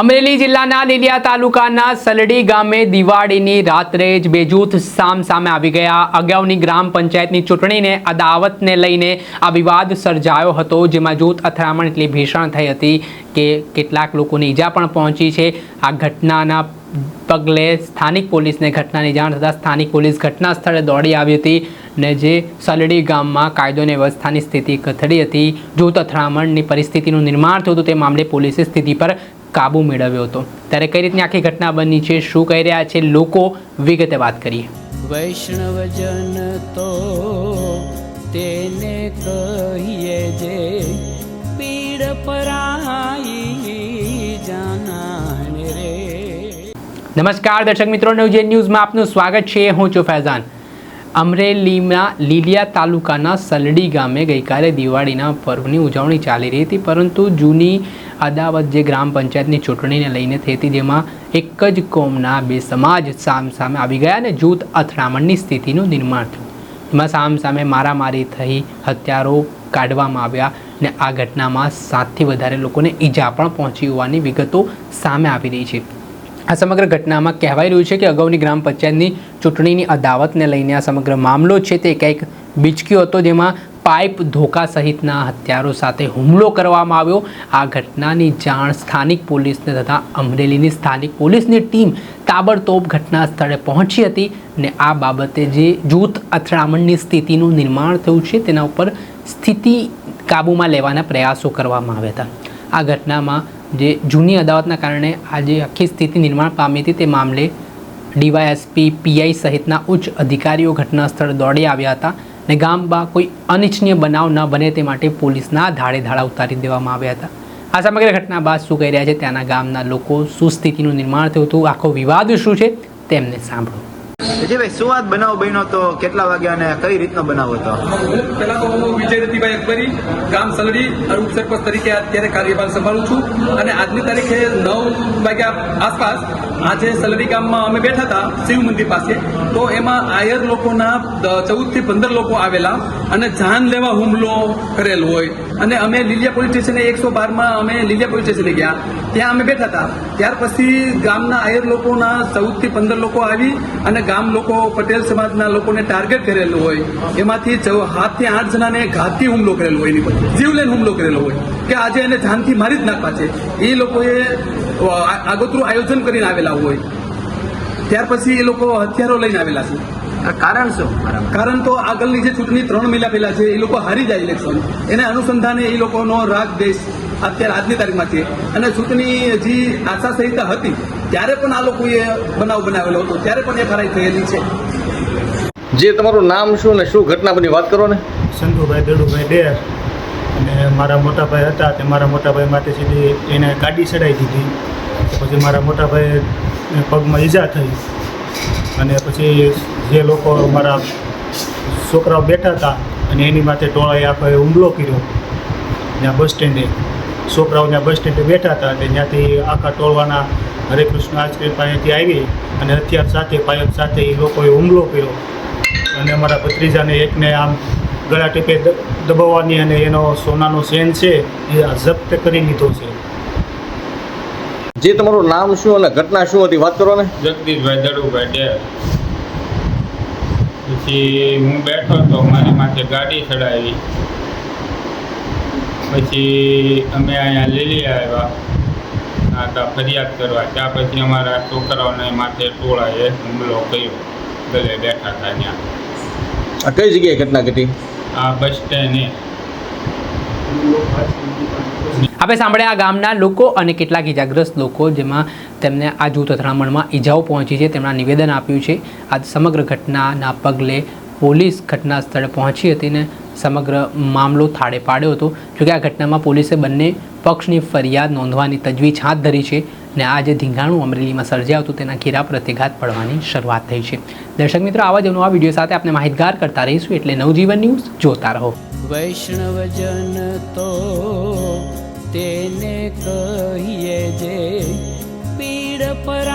અમરેલી જિલ્લાના લીલિયા તાલુકાના સલડી ગામે દિવાળીની રાત્રે જ બે જૂથ સામ સામે આવી ગયા. અગાઉની ગ્રામ પંચાયતની ચૂંટણીને અદાવતને લઈને આ વિવાદ સર્જાયો હતો, જેમાં જૂથ અથડામણ એટલી ભીષણ થઈ હતી કે કેટલાક લોકોને ઈજા પણ પહોંચી છે. આ ઘટનાના પગલે સ્થાનિક પોલીસને ઘટનાની જાણ થતાં સ્થાનિક પોલીસ ઘટના સ્થળે દોડી આવી હતી. ને જે સલડી ગામમાં કાયદો અને વ્યવસ્થાની સ્થિતિ કથળી હતી જો તથડામણની પરિસ્થિતિનું નિર્માણ થયું હતું તે મામલે પોલીસે સ્થિતિ પર કાબુ મેળવ્યો હતો. ત્યારે કઈ રીતની આખી ઘટના બની છે શું કહી રહ્યા છે લોકો વિગતે વાત કરીએ. વૈષ્ણવજન તો તેને કહીએ જે પીડ પરાઈ રે. નમસ્કાર દર્શક મિત્રો નવજે ન્યૂઝમાં આપનું સ્વાગત છે. હું છું ફૈઝાન. અમરેલીના લીલિયા તાલુકાના સલડી ગામે ગઈકાલે દિવાળીના પર્વની ઉજવણી ચાલી રહી હતી, પરંતુ જૂની અદાવત જે ગ્રામ પંચાયતની ચૂંટણીને લઈને થઈ હતી, જેમાં એક જ કોમના બે સમાજ સામ સામે આવી ગયા અને જૂથ અથડામણની સ્થિતિનું નિર્માણ થયું. એમાં સામ સામે મારામારી થઈ, હત્યારો કાઢવામાં આવ્યા ને આ ઘટનામાં સાતથી વધારે લોકોને ઈજા પણ પહોંચી હોવાની વિગતો સામે આવી રહી છે. આ સમગ્ર ઘટનામાં કહેવાય રહ્યું છે કે અગાઉની ગ્રામ પંચાયતની ચૂંટણીની અદાવતને લઈને આ સમગ્ર મામલો છે તે કંઈક બીચક્યો હતો, જેમાં પાઇપ ધોકા સહિતના હથિયારો સાથે હુમલો કરવામાં આવ્યો. આ ઘટનાની જાણ સ્થાનિક પોલીસને તથા અમરેલીની સ્થાનિક પોલીસની ટીમ તાબડતોબ ઘટના સ્થળે પહોંચી હતી ને આ બાબતે જે જૂથ અથડામણની સ્થિતિનું નિર્માણ થયું છે તેના ઉપર સ્થિતિ કાબૂમાં લેવાના પ્રયાસો કરવામાં આવ્યા હતા. આ ઘટનામાં જે જૂની અદાવતના કારણે આજે આખી સ્થિતિ નિર્માણ પામી હતી તે મામલે ડીવાયએસપી પીઆઈ સહિતના ઉચ્ચ અધિકારીઓ ઘટના સ્થળ દોડી આવ્યા હતા ને ગામમાં કોઈ અનિચ્છનીય બનાવ ન બને તે માટે પોલીસના ધાડે ધાડા ઉતારી દેવામાં આવ્યા હતા. આ સમગ્ર ઘટના બાદ શું કહી રહ્યા છે ત્યાંના ગામના લોકો? શું સ્થિતિનું નિર્માણ થયું હતું? આખો વિવાદ શું છે? તેમને સાંભળો. વિજયભાઈ, શું વાત બનાવ બન્યો તો કેટલા વાગ્યા અને કઈ રીતનો બનાવ હતો પહેલા તો હું વિજય રતિભાઈ અકબરી, ગામ સલડી અને ઉપસરપંચ તરીકે અત્યારે કાર્યભાર સંભાળું છું. અને આજની તારીખે નવ વાગ્યા આસપાસ આજે સલડી ગામમાં અમે બેઠા હતા, શિવ મંદિર પાસે. તો એમાં આયર લોકોના ચૌદથી પંદર લોકો આવેલા અને જાન લેવા હુમલો કરેલ હોય. અને અમે લીલિયા પોલીસ સ્ટેશને એકસો બારમાં અમે લીલિયા પોલીસ સ્ટેશને ગયા. ત્યાં અમે બેઠા હતા. ત્યાર પછી ગામના આયર લોકોના ચૌદથી પંદર લોકો આવી અને ગામ લોકો પટેલ સમાજના લોકોને ટાર્ગેટ કરેલું હોય એમાંથી સાતથી આઠ જણાને ઘાતથી હુમલો કરેલો હોય એની પર જીવલેન હુમલો કરેલો હોય કે આજે એને જાનથી મારી જ નાખવા છે એ લોકોએ આગોતરું આયોજન કરીને આવેલા હોય. ત્યાર પછી એ લોકો હથિયારો લઈને આવેલા છે. આ કારણ શું? કારણ તો આગળની જે ચૂંટણી ત્રણ મહિના પહેલા છે એ લોકો હારી જાય ઇલેક્શન એને અનુસંધાને એ લોકોનો રાગ દેશ અત્યારે આજની તારીખમાં છીએ. અને ચૂંટણી જે આશા સંહિતા હતી ત્યારે પણ આ લોકોએ બનાવ બનાવેલો હતો ત્યારે પણ એફઆરઆઈ થયેલી છે. જે તમારું નામ શું ને શું ઘટના બની વાત કરો ને. સંધુભાઈ દેડુભાઈ ડેર અને મારા મોટાભાઈ હતા તે મારા મોટાભાઈ માટે સીધી એને ગાડી ચડાવી દીધી. પછી મારા મોટાભાઈ પગમાં ઈજા થઈ. અને પછી જે લોકો મારા છોકરાઓ બેઠા હતા અને એની માથે ટોળાએ આખો હુમલો કર્યો ત્યાં બસ સ્ટેન્ડે. છોકરાઓ ત્યાં બસ સ્ટેન્ડે બેઠા હતા અને ત્યાંથી આખા ટોળવાના હરે કૃષ્ણ આઈસ્ક્રીમ પાસેથી આવી અને હથિયાર સાથે પાયક સાથે એ લોકોએ હુમલો કર્યો. અને અમારા ભત્રીજાને એકને આમ ગળા ટીપે દબાવવાની અને એનો સોનાનો ચેન છે એ આ જપ્ત કરી લીધો છે. જે તમારું નામ શું અને ઘટના શું હતી વાત કરો ને. જગદીશભાઈ દડુભાઈ ડેર. પછી હું બેઠો તો મારી માથે ગાડી ચડાવી. પછી અમે અહીંયા લીલી આવ્યા. હતા ફરિયાદ કરવા. ત્યાં પછી અમારા છોકરાઓને માથે ટોળાએ હુમલો કર્યો. ગલે બેઠા હતા ત્યાં. આ કઈ જગ્યાએ ઘટના ઘટી? આ બસ સ્ટેન્ડ. આપણે સાંભળ્યા આ ગામના લોકો અને કેટલાક ઇજાગ્રસ્ત લોકો જેમાં તેમને આ જૂથ અથડામણમાં ઈજાઓ પહોંચી છે તેમના નિવેદન આપ્યું છે. આ સમગ્ર ઘટનાના પગલે પોલીસ ઘટના સ્થળે પહોંચી હતી ને સમગ્ર મામલો થાળે પાડ્યો હતો. જોકે આ ઘટનામાં પોલીસે બંને પક્ષની ફરિયાદ નોંધવાની તજવીજ હાથ ધરી છે ને આ જે ધીંગાણું અમરેલીમાં સર્જાયું હતું. તેના ઘેરા પ્રતિઘાત પડવાની શરૂઆત થઈ છે. દર્શક મિત્રો, આવા જ આ વીડિયો સાથે આપણે માહિતગાર કરતા રહીશું એટલે નવજીવન ન્યૂઝ જોતા રહો. વૈષ્ણવજન તો તેને કહીએ જે પીડ પરાઈ